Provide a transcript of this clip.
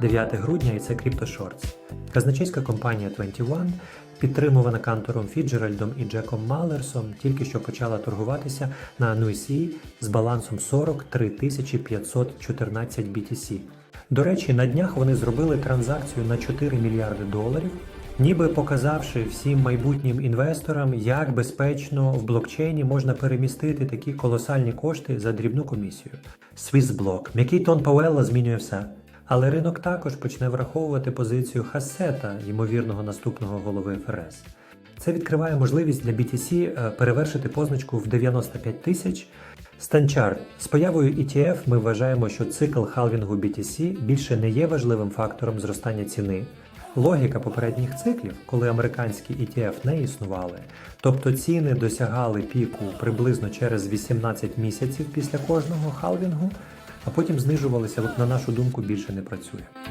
9 грудня і це CryptoShorts. Казначейська компанія 21, підтримувана кантором Фіджеральдом і Джеком Малерсом, тільки що почала торгуватися на NUSI з балансом 43 514 BTC. До речі, на днях вони зробили транзакцію на 4 мільярди доларів, ніби показавши всім майбутнім інвесторам, як безпечно в блокчейні можна перемістити такі колосальні кошти за дрібну комісію. Swissblock. М'який тон Пауелла змінює все. Але ринок також почне враховувати позицію Хассета, ймовірного наступного голови ФРС. Це відкриває можливість для BTC е, перевершити позначку в 95 тисяч. Станчар з появою ETF ми вважаємо, що цикл халвінгу BTC більше не є важливим фактором зростання ціни. Логіка попередніх циклів, коли американські ETF не існували, тобто ціни досягали піку приблизно через 18 місяців після кожного халвінгу, а потім знижувалися, от на нашу думку, більше не працює.